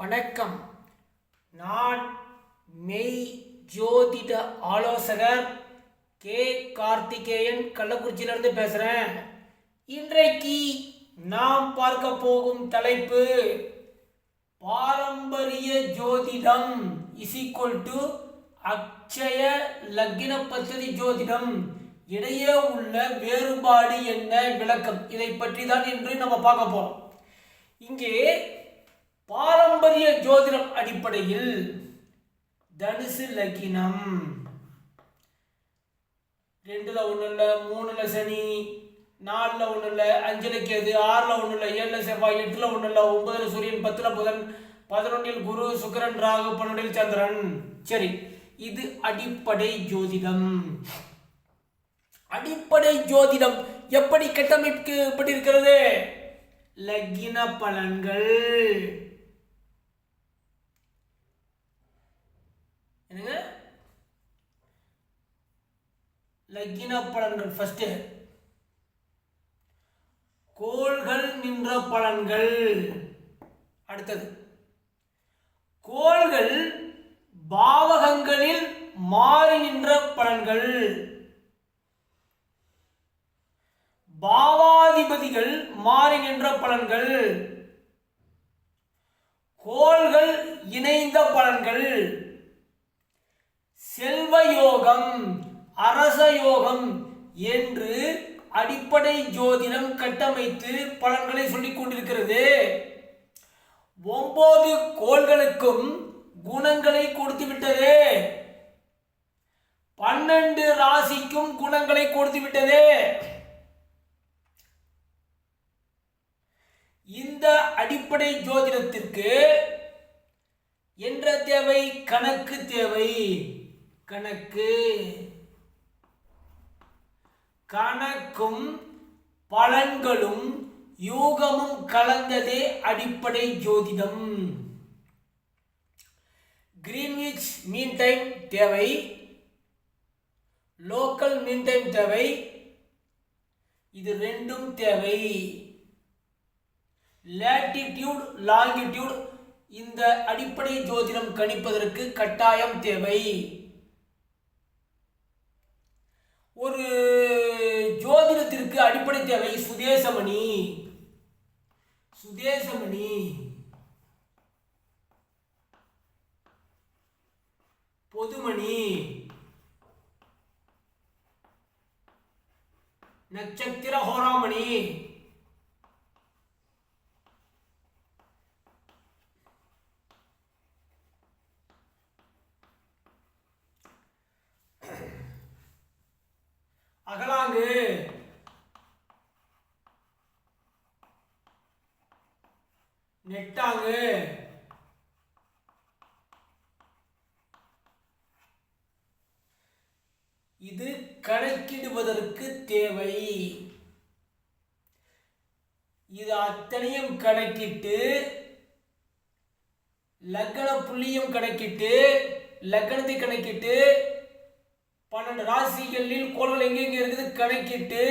வணக்கம். நான் மெய் ஜோதிட ஆலோசகர் கே. கார்த்திகேயன் கள்ளக்குறிச்சியிலிருந்து பேசுகிறேன் இன்றைக்கு நாம் பார்க்க போகும் தலைப்பு பாரம்பரிய ஜோதிடம் இஸ் ஈக்குவல் டு அக்ஷய லக்ன பദ്ധதி ஜோதிடம். இடையே உள்ள வேறுபாடு என்ன விளக்கம்? இதை பற்றி தான் இன்று நம்ம பார்க்க போகிறோம் இங்கே பாரம்பரிய ஜோதிடம் அடிப்படையில் தனுசு லக்கினம். ரெண்டுல ஒண்ணு இல்ல மூணுல சனி நாலுல ஒண்ணு இல்ல அஞ்சுல கேது ஆறுல ஒண்ணு இல்ல ஏழுல செவ்வாய் எட்டுல ஒண்ணு இல்ல ஒன்பதுல சூரியன் பத்துல புதன் பதினொன்றில் குரு சுக்கரன் ராகு பன்னெண்டில் சந்திரன். சரி இது அடிப்படை ஜோதிடம். அடிப்படை ஜோதிடம் எப்படி கட்டமைக்கப்பட்டிருக்கிறது? லக்கின பலன்கள். லக்கின பலன்கள் ஃபஸ்ட்டு கோள்கள் நின்ற பலன்கள். அடுத்தது கோள்கள் பாவகங்களில் மாறி நின்ற பலன்கள். பாவாதிபதிகள் மாறி நின்ற பலன்கள். கோள்கள் இணைந்த பலன்கள். செல்வ யோகம் அரச யோகம் என்று அடிப்படை ஜோதிடம் கட்டமைத்து பலன்களை சொல்லிக் கொண்டிருக்கிறது. ஒன்பது கோள்களுக்கும் குணங்களை கொடுத்து விட்டது. பன்னெண்டு ராசிக்கும் குணங்களை கொடுத்து விட்டது. இந்த அடிப்படை ஜோதிடத்திற்கு என்ற தேவை கணக்கு தேவை. கணக்கு. கணக்கும் பலன்களும் யூகமும் கலந்ததே அடிப்படை ஜோதிடம். கிரீன்விச் மீன் டைம் தேவை. லோக்கல் மீன் டைம் தேவை. இது ரெண்டும் தேவை. லேட்டிடியூட் லாங்கிடியூட் இந்த அடிப்படை ஜோதிடம் கணிப்பதற்கு கட்டாயம் தேவை. ஒரு ஜோதிடத்திற்கு அடிப்படை தேவை சுதேசமணி. சுதேசமணி. பொதுமணி. நட்சத்திர ஹோராமணி. அகலாங்கு. நெட்டாங்கு இது கணக்கிடுவதற்கு தேவை. இது அத்தனையும் கணக்கிட்டு லக்கண புள்ளியும் கணக்கிட்டு லக்கணத்தை கணக்கிட்டு பன்னெண்டு ராசிகளில் கோள்கள் எங்கெங்க இருக்குது கணக்கிட்டு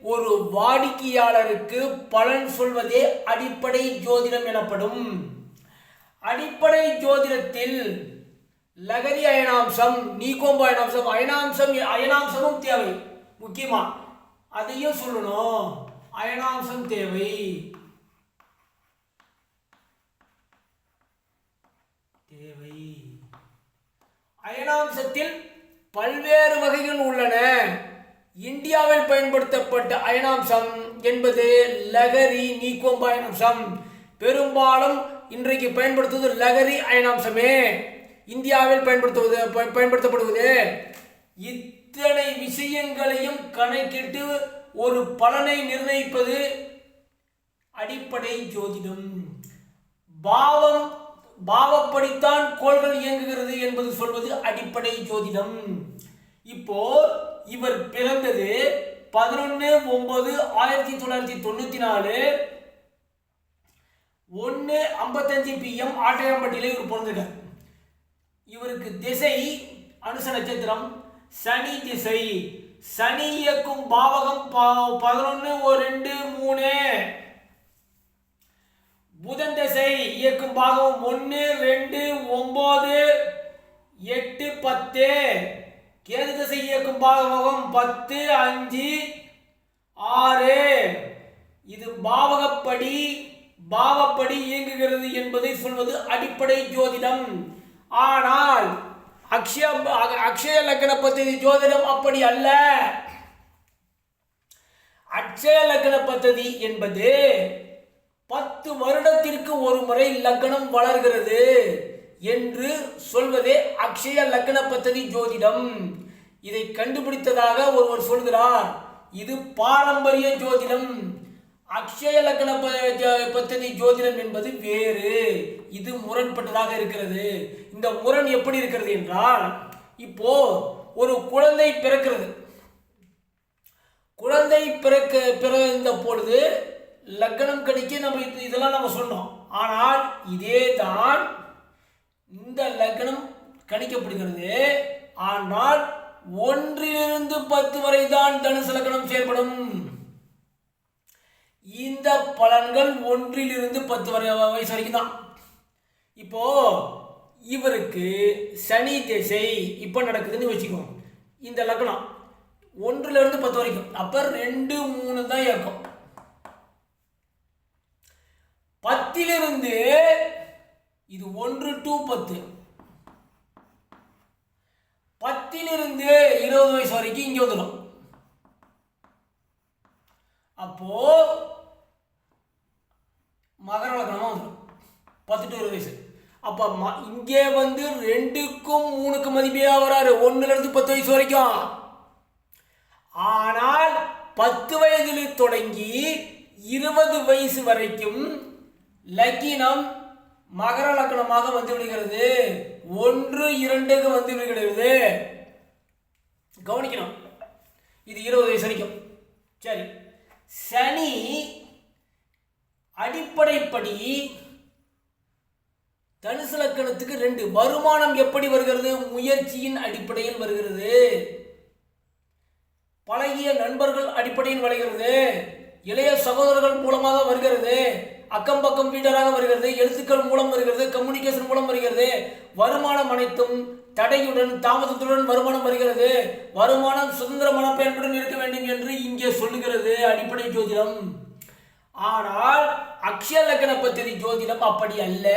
ஒரு வாடிக்கையாளருக்கு பலன் சொல்வதே அடிப்படை ஜோதிடம் எனப்படும். அடிப்படை ஜோதிடத்தில் லகரி அயனாம்சம் நீக்கோம்பு அயனாம்சம் அயனாம்சம் அயனாம்சமும் தேவை. முக்கியமா அதையும் சொல்லணும். அயனாம்சம் தேவை. தேவை. அயனாம்சத்தில் பல்வேறு வகைகள் உள்ளன. இந்தியாவில் பயன்படுத்தப்பட்ட அயனாம்சம் என்பது லகரி நீக்கோம்பு அயனாம்சம். பெரும்பாலும் இன்றைக்கு பயன்படுத்துவது லகரி அயனாம்சமே. இந்தியாவில் பயன்படுத்துவது ப- பயன்படுத்தப்படுவது இத்தனை விஷயங்களையும் கணக்கிட்டு ஒரு பலனை நிர்ணயிப்பது அடிப்படை ஜோதிடம். பாவம் பாவப்படித்தான் கோள்கள் இயங்குகிறது என்பது சொல்வது அடிப்படை ஜோதிடம். இப்போ இவர் பிறந்தது பதினொன்று ஒன்பது ஆயிரத்தி தொள்ளாயிரத்தி தொண்ணூத்தி நாலு. ஒன்று ஐம்பத்தஞ்சு பிஎம் ஆட்டையாம்பட்டியில் இவர் பிறந்திருக்கார். இவருக்கு திசை அனுச நட்சத்திரம். சனி திசை. சனி இயக்கும் பாவகம் பதினொன்று ஒரு ரெண்டு மூணு. புதன் திசை இயக்கும் பாகம் ஒன்று ரெண்டு ஒம்பது எட்டு பத்து. கேது திசை இயக்கும் பாவகம் பத்து அஞ்சு ஆறு. இது பாவகப்படி பாவப்படி இயங்குகிறது என்பதை சொல்வது அடிப்படை ஜோதிடம். ஆனால் அக்ஷய அக்ஷய லக்கண பத்ததி ஜோதிடம் அப்படி அல்ல. அக்ஷய லக்கண பத்ததி என்பது பத்து வருடத்திற்கு ஒரு முறை லக்கணம் வளர்கிறது. என்று சொல்வதே அக்ஷய லக்ன பத்ததி ஜோதிடம். இதை கண்டுபிடித்ததாக ஒருவர் சொல்கிறார். இது பாரம்பரிய ஜோதிடம். அக்ஷய லக்ன பத்ததி ஜோதிடம் என்பது வேறு. இது முரண்பட்டதாக இருக்கிறது. இந்த முரண் எப்படி இருக்கிறது என்றால் இப்போ ஒரு குழந்தை பிறக்கிறது. குழந்தை பிறக்க பிறந்த பொழுது லக்னம் கணிக்க நம்ம இதெல்லாம் நம்ம சொன்னோம். ஆனால் இதே தான் இந்த லக்னம் கணிக்கப்படுகிறது. ஆனால் ஒன்றிலிருந்து பத்து வரை தான் தனுசு லக்னம் செயல்படும். இந்த பலன்கள் ஒன்றிலிருந்து பத்து வரை வயசு வரைக்கும் தான். இப்போ இவருக்கு சனி திசை இப்போ நடக்குதுன்னு வச்சுக்கோ. இந்த லக்னம் ஒன்றிலிருந்து பத்து வரைக்கும். அப்போ ரெண்டு மூணு தான் இருக்கும் பத்திலிருந்து இது ஒன்று டு பத்து. பத்திலிருந்து இருபது வயசு வரைக்கும் இங்கே வந்துடும் அப்போ மகர லக்னமாக வந்துடும் பத்து டு இருபது வயசு. அப்போ ம- இங்கே வந்து ரெண்டுக்கும் மூணுக்கும் மதிப்பே வராரு ஒன்றுலேருந்து பத்து வயசு வரைக்கும். ஆனால் பத்து வயதில் தொடங்கி இருபது வயசு வரைக்கும் லக்கினம் மகர லக்னமாக வந்து விடுகிறது ஒன்று இரண்டுக்கு வந்து விடுகிறது கவனிக்கணும். இது இருபது வயசு வரைக்கும். சரி. சனி அடிப்படைப்படி தனுசு லக்கணத்துக்கு ரெண்டு. வருமானம் எப்படி வருகிறது? முயற்சியின் அடிப்படையில் வருகிறது. பழகிய நண்பர்கள் அடிப்படையில் வருகிறது. இளைய சகோதரர்கள் மூலமாக வருகிறது. அக்கம் பக்கம் வீடராக வருகிறது எழுத்துக்கள் மூலம் வருகிறது கம்யூனிகேஷன் மூலம் வருகிறது. வருமானம் அனைத்தும் தடையுடன் தாமதத்துடன் வருமானம் வருகிறது. வருமானம் சுதந்திர மனப்பயன்புடன் இருக்க வேண்டும் என்று இங்கே சொல்லுகிறது அடிப்படை ஜோதிடம். ஆனால் அக்ஷய லக்ன பத்திரி ஜோதிடம் அப்படி அல்ல.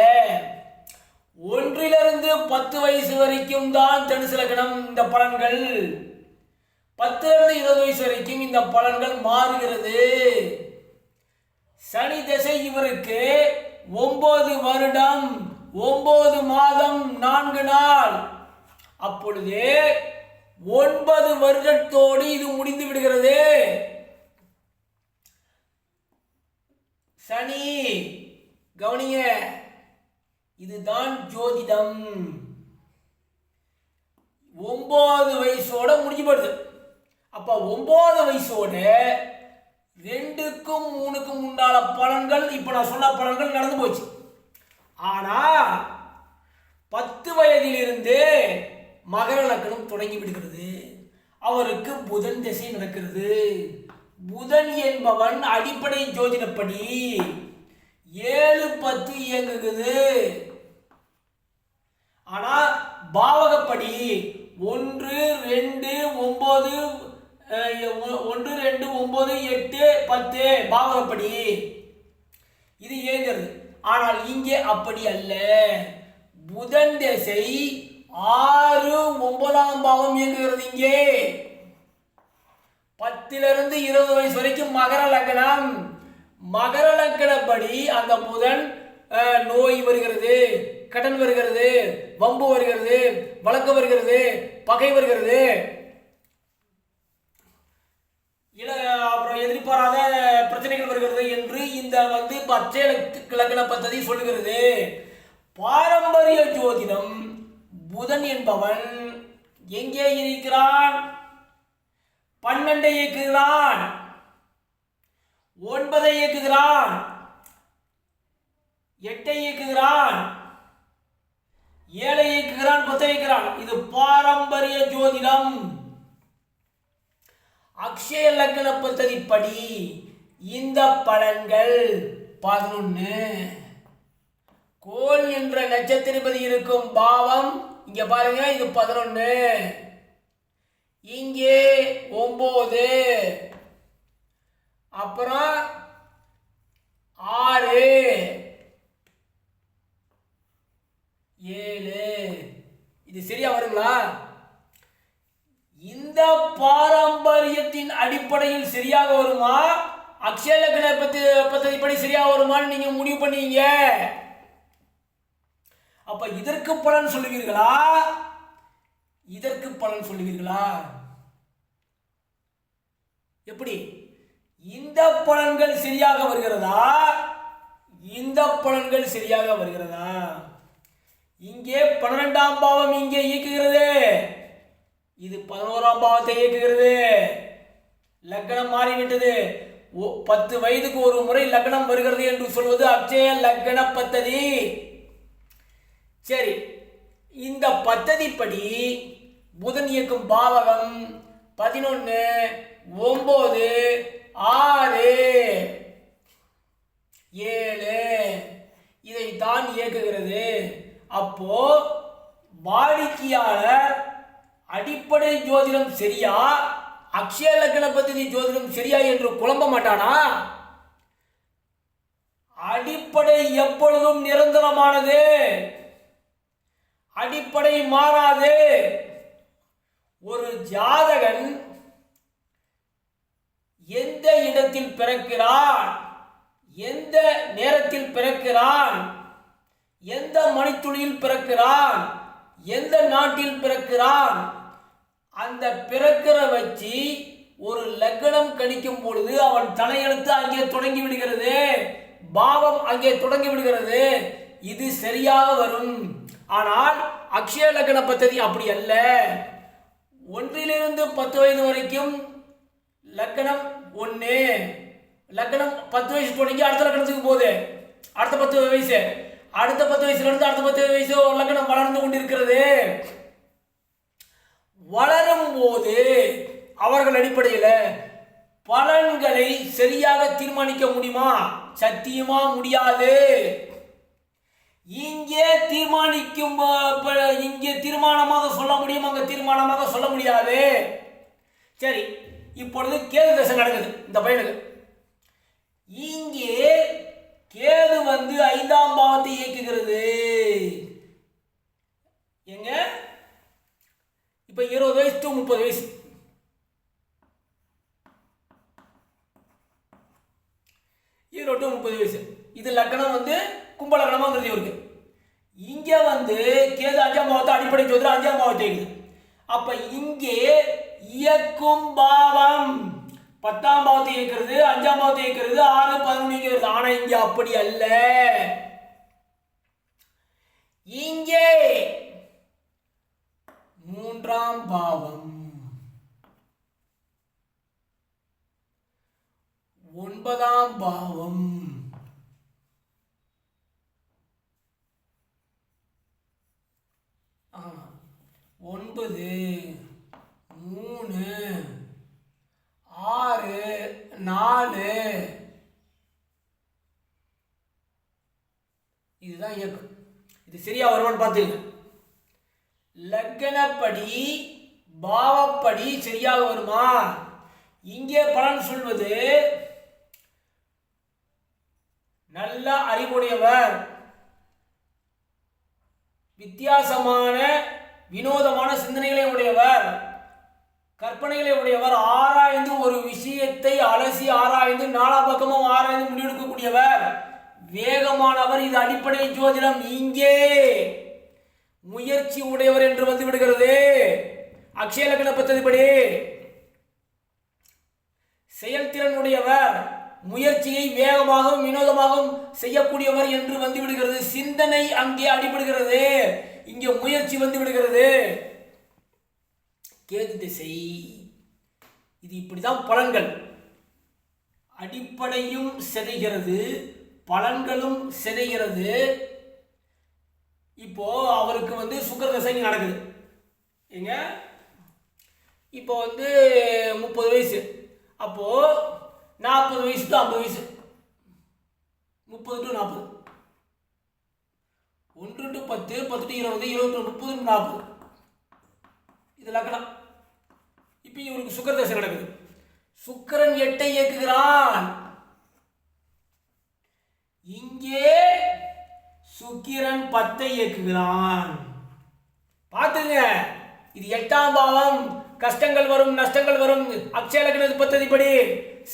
ஒன்றிலிருந்து பத்து வயசு வரைக்கும் தான் தனுசு லக்னம் இந்த பலன்கள். பத்திலிருந்து இருபது வயசு வரைக்கும் இந்த பலன்கள் மாறுகிறது. சனி திசை இவருக்கு ஒன்பது வருடம் ஒன்பது மாதம் நான்கு நாள். அப்பொழுது ஒன்பது வருடத்தோடு இது முடிந்து விடுகிறது. சனி கவனிய இதுதான் ஜோதிடம். ஒன்பது வயசோட முடிஞ்சு போடுது அப்ப ஒன்பது வயசோட ரெண்டுக்கும் மூணுக்கும் உண்டான பலன்கள் இப்ப நான் சொன்ன பலன்கள் நடந்து போச்சு. ஆனா பத்து வயதிலிருந்து மகர லக்கணம் தொடங்கி விடுகிறது. அவருக்கு புதன் திசை நடக்கிறது. புதன் என்பவன் அடிப்படை ஜோதிடப்படி ஏழு பத்து இயங்குகிறது. ஆனா பாவகப்படி ஒன்று ரெண்டு ஒன்பது ஒன்று ரெண்டு ஒம்பது எட்டு பத்து பாவகப்படி இது இயங்குறது ஆனால் இங்கே அப்படி அல்ல. புதன் திசை ஆறு ஒன்பதாம் பாவம் இயங்குகிறது இங்கே. பத்திலிருந்து இருபது வயசு வரைக்கும் மகர லக்னம் மகர லக்னப்படி அந்த புதன் நோய் வருகிறது கடன் வருகிறது வம்பு வருகிறது வழக்கு வருகிறது பகை வருகிறது. இல அப்புறம் எதிர்பாராத பிரச்சனைகள் வருகிறது என்று இந்த வந்து பச்சை லக்கு- பத்ததி சொல்லுகிறது. பாரம்பரிய ஜோதிடம் புதன் என்பவன் எங்கே இருக்கிறான்? பன்னெண்டை இயக்குகிறான். ஒன்பதை இயக்குகிறான். எட்டை இயக்குகிறான். ஏழை இயக்குகிறான் பத்தை இயக்குகிறான். இது பாரம்பரிய ஜோதிடம். அக்ஷய லக்ன பദ്ധதிப்படி இந்த பலன்கள் பதினொன்று கோல் என்ற நட்சத்திரபதி இருக்கும் பாவம் இங்க பாருங்க இது பதினொன்னு. இங்கே ஒம்பது. அப்புறம் ஆறு. ஏழு. இது சரியா வருங்களா? இந்த பாரம்ப பாரம்பரியத்தின் அடிப்படையில் சரியாக வருமா? அக்ஷய லக்ன பத்தி பத்ததிப்படி சரியாக வருமான்னு நீங்க முடிவு பண்ணீங்க. அப்ப இதற்கு பலன் சொல்லுவீர்களா? இதற்கு பலன் சொல்லுவீர்களா? எப்படி? இந்த பலன்கள் சரியாக வருகிறதா? இந்த பலன்கள் சரியாக வருகிறதா? இங்கே பன்னிரெண்டாம் பாவம் இங்கே இயக்குகிறது. இது பதினோராம் பாவத்தை இயக்குகிறது. லக்னம் மாறிவிட்டது. ஒ- பத்து வயதுக்கு ஒரு முறை லக்னம் வருகிறது என்று சொல்வது அக்ஷய லக்ன பத்ததி. சரி இந்த பத்ததிப்படி புதன் இயக்கும் பாவகம் பதினொன்று ஒன்பது ஆறு ஏழு. இதைத்தான் இயக்குகிறது. அப்போ வாடிக்கையாளர் அடிப்படை ஜோதிடம் சரியா? அக்ஷய லக்ன பத்தி ஜோதிடம் சரியா என்று குழம்ப மாட்டானா? அடிப்படை எப்பொழுதும் நிரந்தரமானது. அடிப்படை மாறாது. ஒரு ஜாதகன் எந்த இடத்தில் பிறக்கிறான் எந்த நேரத்தில் பிறக்கிறான் எந்த மணித்துளியில் பிறக்கிறான் எந்த நாட்டில் பிறக்கிறான் அந்த பிறக்கிற வச்சு ஒரு லக்னம் கணிக்கும் பொழுது அவன் தலையெழுத்து அங்கே தொடங்கி விடுகிறது. பாவம் அங்கே தொடங்கி விடுகிறது. இது சரியாக வரும். ஆனால் அக்ஷய லக்ன பத்ததி அப்படி அல்ல. ஒன்றிலிருந்து பத்து வயது வரைக்கும் லக்னம் ஒன்று லக்னம் பத்து வயசு தொடங்கி அடுத்த லக்னத்துக்கு போகுது. அடுத்த பத்து வயசு. அடுத்த பத்து வயசுலேருந்து அடுத்த பத்து வயசு லக்கணம் லக்னம் வளர்ந்து கொண்டிருக்கிறது. வளரும் போது அவர்கள் அடிப்படையில் பலன்களை சரியாக தீர்மானிக்க முடியுமா? சத்தியமா முடியாது. இங்கே தீர்மானிக்கும் இங்கே தீர்மானமாக சொல்ல முடியும்? அங்கே தீர்மானமாக சொல்ல முடியாது. சரி இப்பொழுது கேது தசை நடக்குது. இந்த பையனுக்கு. இங்கே கேது வந்து ஐந்தாம் பாவத்தை இயக்குகிறது. எங்க? இப்போ இருபது வயசு டு முப்பது வயசு. இருபது டு முப்பது வயசு. இது லக்கணம் வந்து கும்ப லக்னமாங்கிறது இவருக்கு. இங்கே வந்து கேது அஞ்சாம் பாவத்தை அடிப்படை ஜோதிடம் அஞ்சாம் பாவத்தை இருக்குது அப்ப இங்கே இயக்கும் பாவம். பத்தாம் பாவத்தை இயக்கிறது அஞ்சாம் பாவத்தை இயக்கிறது ஆறு பதினொன்று இயக்கிறது ஆனால் இங்கே அப்படி அல்ல. இங்கே மூன்றாம் பாவம். ஒன்பதாம் பாவம். ஒன்பது மூணு ஆறு நாலு. இதுதான் இயக்கம் இது சரியா வருமான்னு பார்த்துங்க லக்னப்படி பாவப்படி சரியாக வருமா? இங்கே பலன் சொல்வது நல்ல அறிவுடையவர் வித்தியாசமான வினோதமான சிந்தனைகளை உடையவர் கற்பனைகளை உடையவர் ஆராய்ந்து ஒரு விஷயத்தை அலசி ஆராய்ந்து நாலா பக்கமும் ஆராய்ந்து முடிவெடுக்கக்கூடியவர் வேகமானவர் இது அடிப்படை ஜோதிடம். இங்கே முயற்சி உடையவர் என்று வந்து விடுகிறது. அக்ஷய லக்ன பத்ததிப்படி செயல்திறன் உடையவர் முயற்சியை வேகமாகவும் வினோதமாகவும் செய்யக்கூடியவர் என்று வந்து விடுகிறது. சிந்தனை அங்கே அடிபடுகிறது. இங்கே முயற்சி வந்து விடுகிறது. கேது திசை. இது இப்படிதான் பலன்கள். அடிப்படையும் சிதைகிறது பலன்களும் சிதைகிறது. இப்போ அவருக்கு வந்து சுகர் தசைங்க நடக்குது. ஏங்க? இப்போ வந்து முப்பது வயசு. அப்போ நாற்பது வயசு டு ஐம்பது வயசு. முப்பது டு நாற்பது. ஒன்று டு பத்து பத்து டு இருபது இருபத்தி ரெண்டு முப்பது நாற்பது. இது லக்கணம். இப்போ இவருக்கு சுக்கர தசை நடக்குது. சுக்கரன் எட்டை இயக்குகிறான். இங்கே சுக்கிரன் பத்தை இயக்குகிறான். பார்த்துங்க. இது எட்டாம் பாவம். கஷ்டங்கள் வரும் நஷ்டங்கள் வரும். அக்ஷயலக்னது பத்ததிப்படி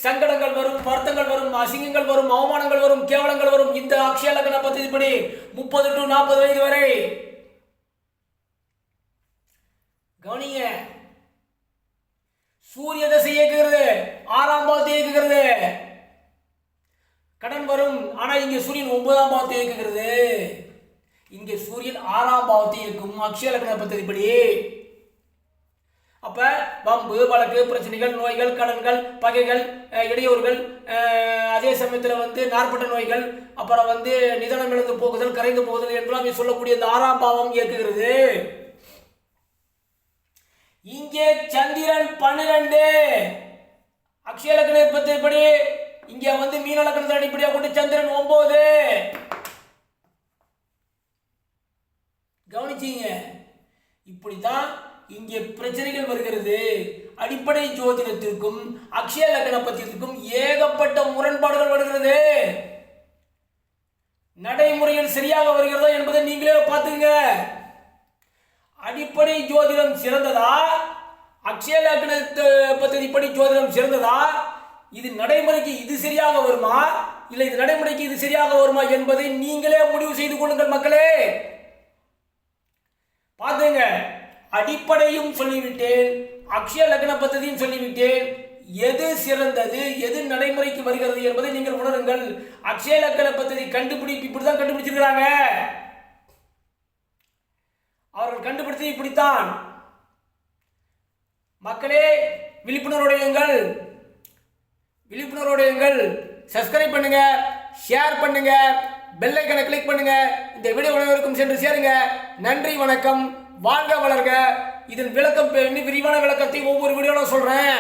சங்கடங்கள் வரும் வருத்தங்கள் வரும் அசிங்கங்கள் வரும் அவமானங்கள் வரும் கேவலங்கள் வரும். இந்த அக்ஷயலக்ன பத்ததிப்படி முப்பது டு நாற்பது வயது வரை கவனிங்க. சூரிய தசை இயக்குகிறது. ஆறாம் பாவத்தை இயக்குகிறது. கடன் வரும். ஆனால் இங்கே சூரியன் ஒன்பதாம் பாவத்தை இயக்குகிறது. இங்கே சூரியன் ஆறாம் பாவத்தை இயக்கும். அக்ஷய லக்ன பத்ததிப்படி அப்ப வம்பு வழக்கு பிரச்சனைகள் நோய்கள் கடன்கள் பகைகள் இடையூறுகள் அதே சமயத்தில் வந்து நாற்பட்ட நோய்கள் அப்புறம் வந்து நிதனம் இழந்து போகுதல் கரைந்து போகுதல் என்றெல்லாம் சொல்லக்கூடிய இந்த ஆறாம் பாவம் இயக்குகிறது. இங்கே சந்திரன் பன்னிரண்டு. அக்ஷய லக்ன பத்திரிப்படி இங்க வந்து மீன லக்னத்தில் அடிப்படையாக கொண்டு சந்திரன் ஒன்பது கவனிச்சீங்க. இப்படித்தான் இங்கே பிரச்சனைகள் வருகிறது. அடிப்படை ஜோதிடத்திற்கும் அக்ஷய லக்ன பத்திரத்திற்கும் ஏகப்பட்ட முரண்பாடுகள் வருகிறது. நடைமுறையில் சரியாக வருகிறதா என்பதை நீங்களே பார்த்துங்க அடிப்படை ஜோதிடம் சிறந்ததா? அக்ஷய லக்ன பத்தி ஜோதிடம் சிறந்ததா? இது நடைமுறைக்கு இது சரியாக வருமா? இல்லை இது நடைமுறைக்கு இது சரியாக வருமா என்பதை நீங்களே முடிவு செய்து கொள்ளுங்கள் மக்களே. பார்த்துங்க. அடிப்படையும் சொல்லிவிட்டேன். அக்ஷய லக்ன பத்ததியும் சொல்லிவிட்டேன். எது சிறந்தது? எது நடைமுறைக்கு வருகிறது என்பதை நீங்கள் உணருங்கள். அக்ஷய லக்ன பத்ததி கண்டுபிடிப்பு இப்படிதான் கண்டுபிடிச்சிருக்கிறாங்க. அவர்கள் கண்டுபிடித்து இப்படித்தான். மக்களே விழிப்புணர்வுடையுங்கள் விழிப்புணர்வுடையங்கள் சப்ஸ்கிரைப் பண்ணுங்க ஷேர் பண்ணுங்க பெல் ஐக்கனை கிளிக் பண்ணுங்க இந்த வீடியோ அனைவருக்கும் சென்று சேருங்க. நன்றி வணக்கம். வாழ்க வளர்க. இதன் விளக்கம் இன்னும் விரிவான விளக்கத்தை ஒவ்வொரு வீடியோவில் சொல்கிறேன்